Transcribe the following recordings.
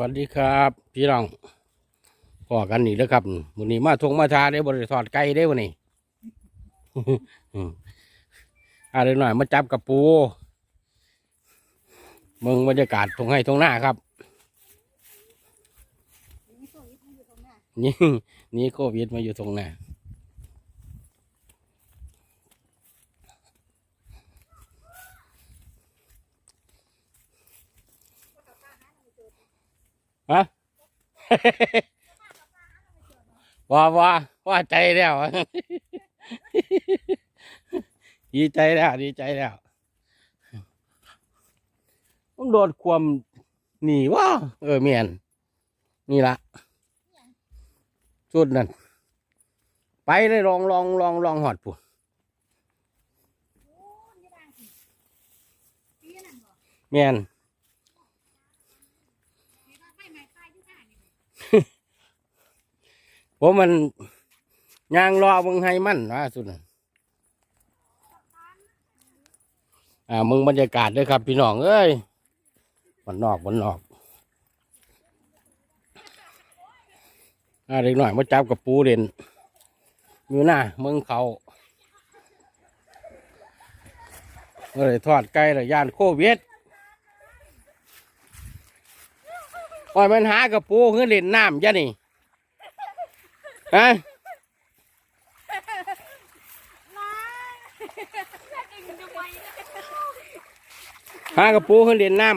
วัสดีครับพี่น้องพอกันนี่แล้วครับมื้อนี้มาทงมาทาได้บริทอดไก่ได้วันนี้อืมอะไรหน่อยมาจับกับปูเมืองบรรยากาศทงให้ทงหน้าครับนี่นี่โควิดมาอยู่ตรงหน้า ฮะว่าว่าว่าใจแล้วดีใจแล้วดีใจแล้วผมโดดความหนีว่าเออเมียนนี่ละสุดนั่นไปเลยลองลองลองลองหอดปุ๊เมียน ผมมันยางรอมึงให้มั่นว่าสุดอ่ามึงบรรยากาศด้วยครับ พี่น้องเอ้ยมันนอกมันนอกอ่าเด็กหน่อยมาจับกับปูเด่นอยู่หน้ามืองเขาเลยทอดไก่ละย่านโควิดปล่อยมันหากับปูเพื่อเล่นน้ำยะนี่ ฮะหากับปูเพื่อเล่นน้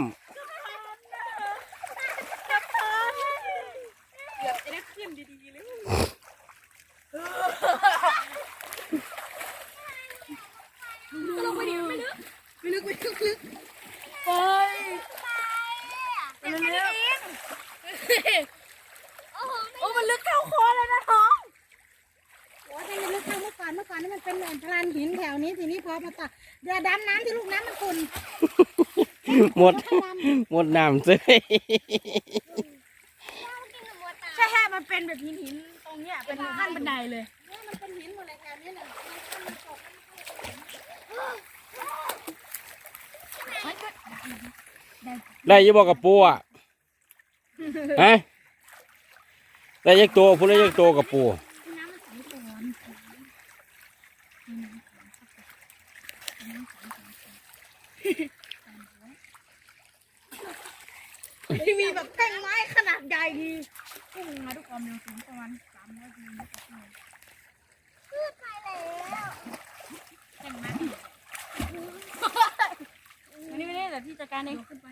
เกือบจะได้ขึ้นดีๆเลยลงไปดิไม่ลึกไม่ลึกไม่ลึกลึกไปไปเร็วโอ้มันลึกเข้าคอแล้วนะท้อง โอ้ยถ้ายังนึกถึงเมื่อก่อนเมื่อก่อนนี่มันเป็นเหมือนพลานหินแถวนี้ ทีนี้พอมาตัดเรือดำน้ำที่ลูกน้ำมันขุ่นำหมด หมดน้ำเซ้ยใช่ใช่มันเป็นแบบหินหินๆตรงเนี้ยเป็นขั้นบันไดเลยเนี่ยมันเป็นหินหมดเลยแถวนี้น่ะมันตกได้อยี่บอกกับปูอะฮะได้ยักตัวพูดได้ยักตัวกับปู น้ำมันใสก่อน ที่มีแบบแท่งไม้ข นาดใหญ่ดีพุ่งมาด้วยความเร็วสูงประมาณสามร้อยกิโลเมตรต่อชั่วโมงแท่งไม้อันนี้ไม่ได้แต่พี่จัดการเองขึ้นไป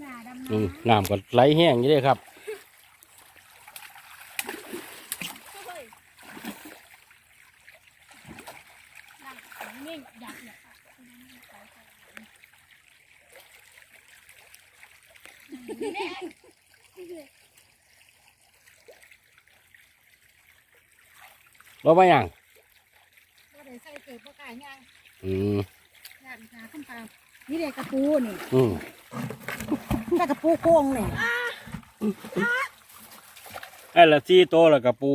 อย่าดำอืมน้ำน้ำก็ไหลแห้งอยู่เลยครับ นิ่งอยากอยาก รถมาอย่างก็ได้ใส่เกิดประกายย่างอืมย่างหาขึ้นตามนี่เด็กกระปูนี่อืมแต่กระปูโค้งนี่ไอ้ละซี่โตวและกับปู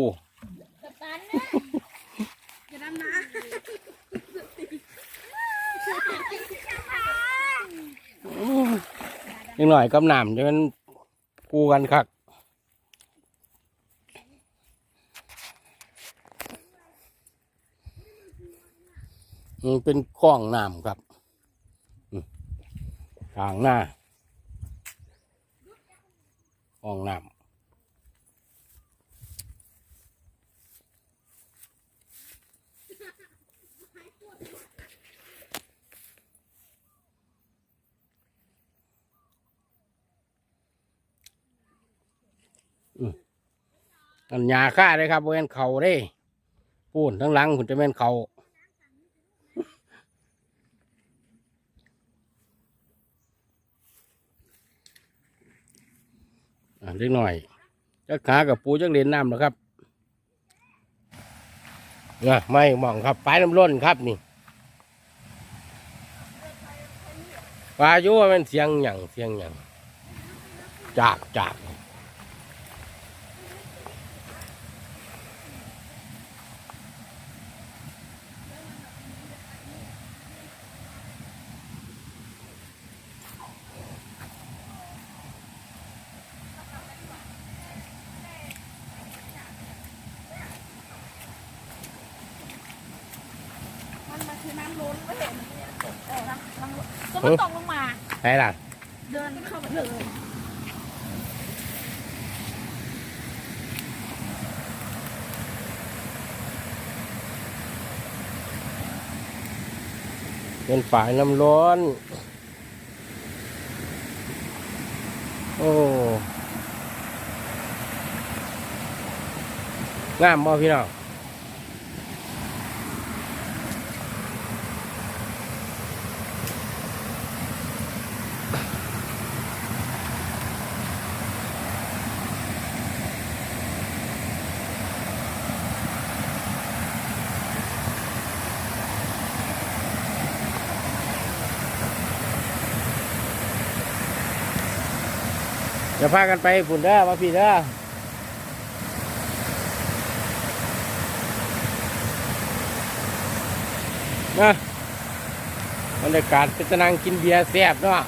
กับตันอย่าดำน้นิดหน่อยกับน้ำจะมันกูกันคัก มันเป็นคลองน้ำครับทางหน้าคลองน้ำอันยาฆ่าเลยครับเว้นเขาเด้ปูนทั้งหลังคุณจะเป็นเขา เล็กหน่อยจะขากับปูจักเล่นน้ำนะครับเนี่ยไม่มองครับปลายน้ำล้นครับนี่ปลาอยู่ว่าเป็นเสียงหยั่งเสียงหยั่งจากจาก คือน้ำล้นไม่เห็นเออน้ำน้ำล้นก็มันตกลงมา ไหนล่ะ เดินเข้าไปเลยเป็นฝ่ายน้ำร้อน โอ้งามบ่พี่น้อง จะพากันไปฝุ่นเด้อมาพี่เด้อนะบรรยากาศเป็นนางกินเบียร์แซ่บเนาะ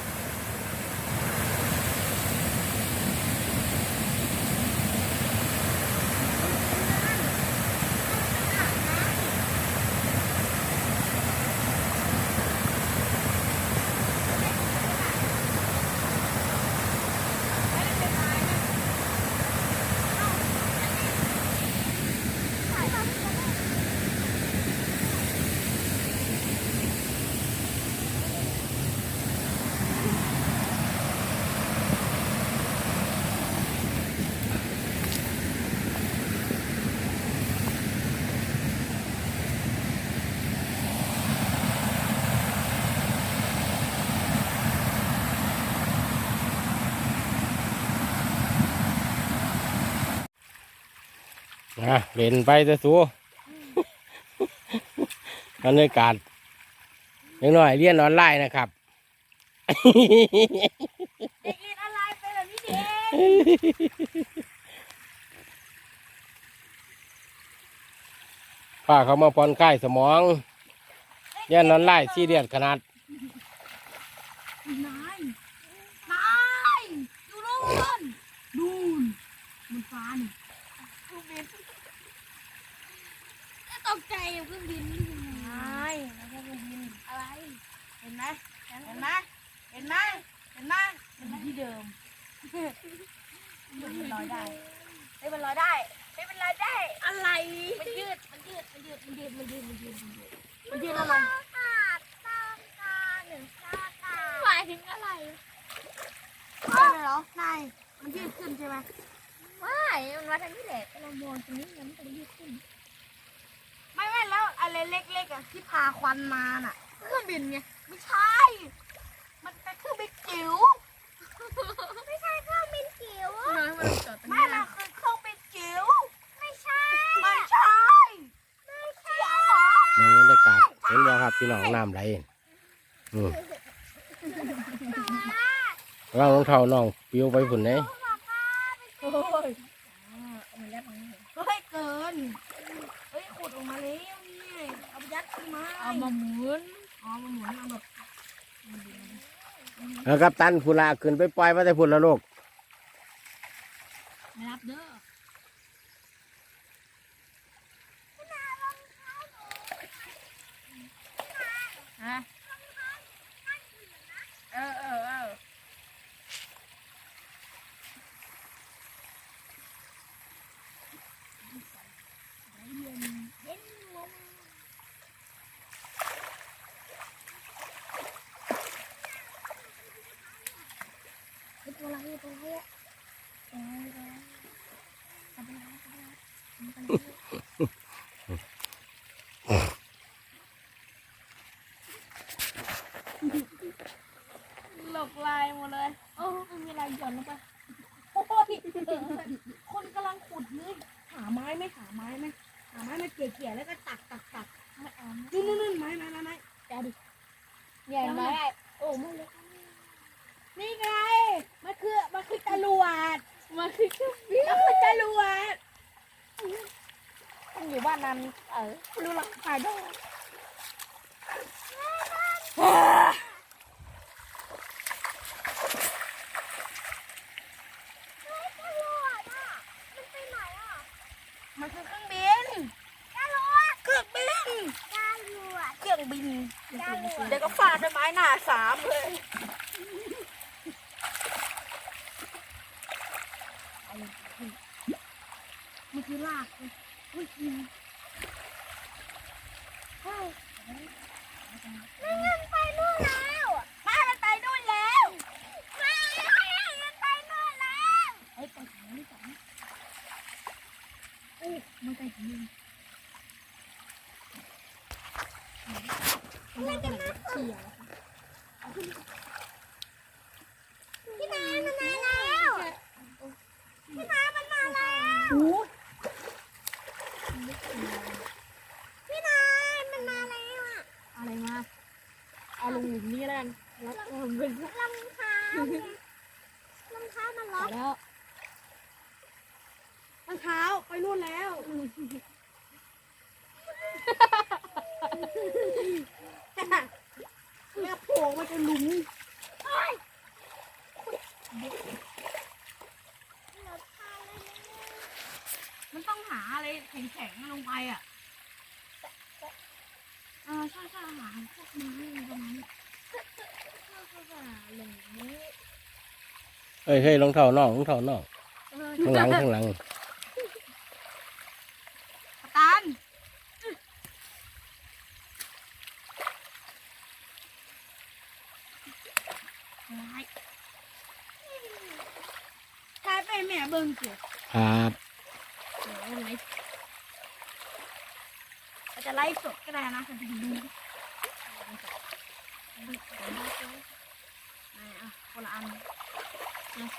นะเล่นไปจะสู้บรรยากาศยังน้อยเรียนออนไลน์นะครับเด็กเรียนอะไรไปแบบนี้เด็กป้าเขามาผ่อนคลายสมองเรียนออนไลน์ซีเรียสขนาดนายนายดูนู่นดูนบนฟ้านี่เครื่องบิน ตกใจกับเครื่องบินนายไม่ใช่เครื่องบินอะไร เห็นไหมเห็นไหมเห็นไหมเห็นไหมมันยู่ที่เดิมมันลอยได้เฮ้ยมันลอยได้เฮ้ยมันลอยได้ อะไร มันยืด มันยืด มันยืด มันยืด มันยืด มันยืด มันยืดมันยืดอะไรหมายถึงอะไรใช่เหรอนายมันยืดขึ้นใช่ไหมไม่มันมาทางนี้แหละเรามองตรงนี้มันก็ยยืดขึ้น อะไรเล็กๆอะที่พาควันมาน่ะ เครื่องบินไงไม่ใช่ มันเป็นเครื่องบินจิ๋วไม่ใช่เครื่องบินจิ๋วน้อยมันจอดไม่ละคือเครื่องบินจิ๋วไม่ใช่ไม่ใช่ไม่ใช่ในบรรยากาศเห็นบ่ครับพี่น้องน้ำไหลอืมร่างรองเท้าน้องปิวไปฝุ่นไหน โอ้ยเฮ้ยเกิน เฮ้ยขุดออกมาแล้วนี่เอาไปยัดขึ้นมา เอามาหมุน อ๋อมาหมุน เออาครับตันพูลาขึ้นไปปล่อยมาแต่พูนละลกไม่รับเด้อฮะเออเออเออ ตัวอะไรตัวอะไรอะ หลกลายหมดเลยโอ้ไม่มีอะไรหย่อนลงไปโอ้ยคนกำลังขุดเลยหาไม้ไหมหาไม้ไหมหาไม้มาเกี่ยๆแล้วก็ตักตักตักไม่เอานู่นนู่นนู่นไม้ไม้ไม้ไม้แกดิใหญ่ไหมโอ้ไม่เลย นี่ไง มันคือ มันคือจรวดมันคือเครื่องบินมันคือจรวดมันอยู่บ้านนั้นเออดูหลักฐานด้วยมันคือเครื่องบินเครื่องบินเครื่องรื่องบินได้หมดเดี๋ยวก็ฟาดด้วยไม้หน้าสามเลยมันคือลากเลยอุ้ยยิง นั่นมันไปนู่นแล้วป้ามันไปนู่นแล้วป้ามันไปนู่นแล้ว ไอ้ยไปหานี่ก่อนโอ้ มันไปถึงนี่มันจะมาเขี่ยพี่นามันมาแล้วพี่นามันมาแล้วพี่นามันมาแล้วอะอะไรมาเอาลงหลุมนี้แล้วกันแล้วเออเป็นรองเท้ารองเท้ามันล็ออกแล้ว รองเท้าไปนู่นแล้วแม่โผล่มาจะหลุมมันต้องหาอะไรแข็งๆลงไปอะเออใช่ใช่หาพวกไม้อะไรประมาณนี้เฮ้ยเฮ้ยรองเท้าน้องรองเท้าน้องเออข้างหลังข้างหลัง ตาน ไม้กลายเป็นแม่เบิ่งเกี่ยวครับเดี๋ยวไลฟ์เราจะไลฟ์สดก็ได้นะจะดูดูอะคนละอันนะ